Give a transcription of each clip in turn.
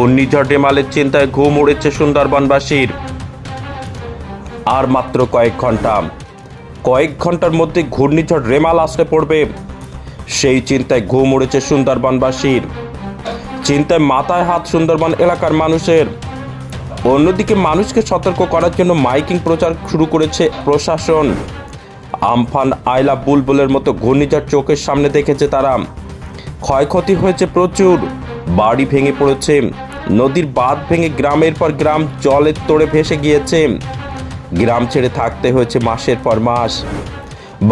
ঘূর্ণিঝড় রেমালের চিন্তায় ঘুম উড়েছে সুন্দরবনবাসীর। আর মাত্র কয়েক ঘণ্টা। কয়েক ঘণ্টার মধ্যে ঘূর্ণিঝড় রেমাল আসলে পড়বে। সেই চিন্তায় ঘুম উড়েছে সুন্দরবনবাসীর। চিন্তায় মাথায় হাত সুন্দরবন এলাকার মানুষের। অন্যদিকে মানুষকে সতর্ক করার জন্য মাইকিং প্রচার শুরু করেছে প্রশাসন। আমফান আয়লা বুলবুলের মতো ঘূর্ণিঝড় চোখের সামনে দেখেছে তারা। ক্ষয়ক্ষতি হয়েছে প্রচুর। বাড়ি ভেঙে পড়েছে। নদীর বাঁধ ভেঙে গ্রামের পর গ্রাম জলের তোড়ে ভেসে গিয়েছে। গ্রাম ছেড়ে থাকতে হয়েছে মাসের পর মাস।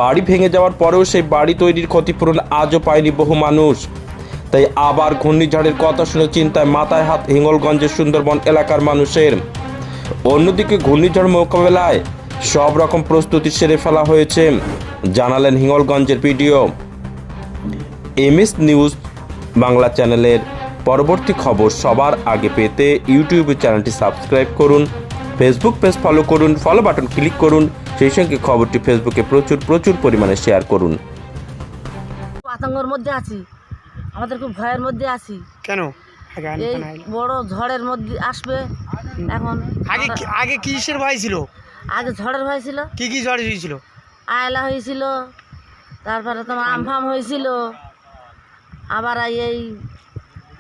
বাড়ি ভেঙে যাওয়ার পরেও সেই বাড়ি তৈরির ক্ষতিপূরণ আজও পায়নি বহু মানুষ। তাই আবার ঘূর্ণিঝড়ের কথা শুনে চিন্তায় মাথায় হাত হিঙ্গলগঞ্জের সুন্দরবন এলাকার মানুষের। অন্যদিকে ঘূর্ণিঝড় মোকাবেলায় সব রকম প্রস্তুতি সেরে ফেলা হয়েছে, জানালেন হিঙ্গলগঞ্জের ভিডিও এমএস নিউজ, বাংলা চ্যানেলের পরবর্তী খবর সবার আগে পেতে ইউটিউব চ্যানেলটি সাবস্ক্রাইব করুন ফেসবুক পেজ ফলো করুন ফলো বাটন ক্লিক করুন সেই সঙ্গে খবরটি ফেসবুকে প্রচুর প্রচুর পরিমাণে শেয়ার করুন। আতঙ্কর মধ্যে আছি আমাদের খুব ভয়ের মধ্যে আছি। কেন? আগে এই বড় ঝড়ের মধ্যে আসবে এখন আগে আগে কিসের ভয় ছিল? আগে ঝড়ের ভয় ছিল। কি কি ঝড় হয়েছিল? আয়লা হয়েছিল তারপরে তোমার আমফাম হয়েছিল আবার এই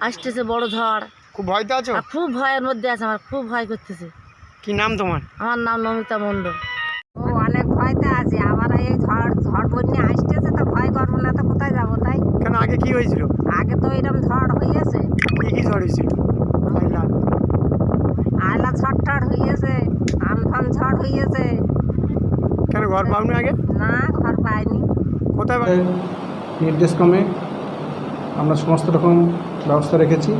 আসতেছে বড় ঝড়। খুব ভয়তে আছো? আর খুব ভয়ের মধ্যে আছে আমার খুব ভয় করতেছে। কি নাম তোমার? আমার নাম নমিতা মণ্ডল। ও অনেক ভয়তে আছে। আবার এই ঝড় ঝড় বন্যা আসতেছে তো ভয় করব না তো কোথায় যাব তাই? কেন আগে কি হয়েছিল? আগে তো এরকম ঝড় হইয়াছে। কি কি ঝড় হয়েছিল আইলা। আয়লা ঝড় টড় হইয়াছে আমফান ঝড় হইয়াছে। কেন ঘর পাওনি আগে? না ঘর পাইনি। কোথায় বা- নির্দেশক্রমে আমরা সমস্ত রকম ব্যবস্থা রেখেছি।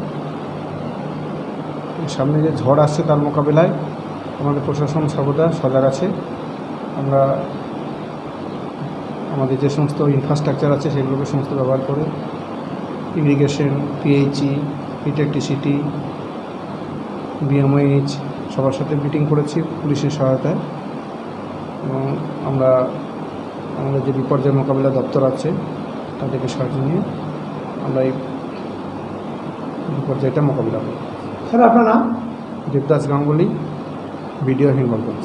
সামনে যে ঝড় আসছে তার মোকাবিলায় আমাদের প্রশাসন সর্বদা সজাগ আছে। আমরা আমাদের যে সমস্ত ইনফ্রাস্ট্রাকচার আছে সেগুলোকে সমস্ত ব্যবহার করে ইরিগেশন পিএইচই ইলেকট্রিসিটি বিএমআইএইচ সবার সাথে মিটিং করেছি পুলিশের সহায়তায়। এবং আমরা আমাদের যে বিপর্যয় মোকাবিলা দপ্তর আছে তাদেরকে সাহায্য নিয়ে আমরা এই বিপর্যয়টা মোকাবিলা করি স্যার আপনার নাম? দেবদাস গাঙ্গুলি ভিডিও হিঙ্গলগঞ্জ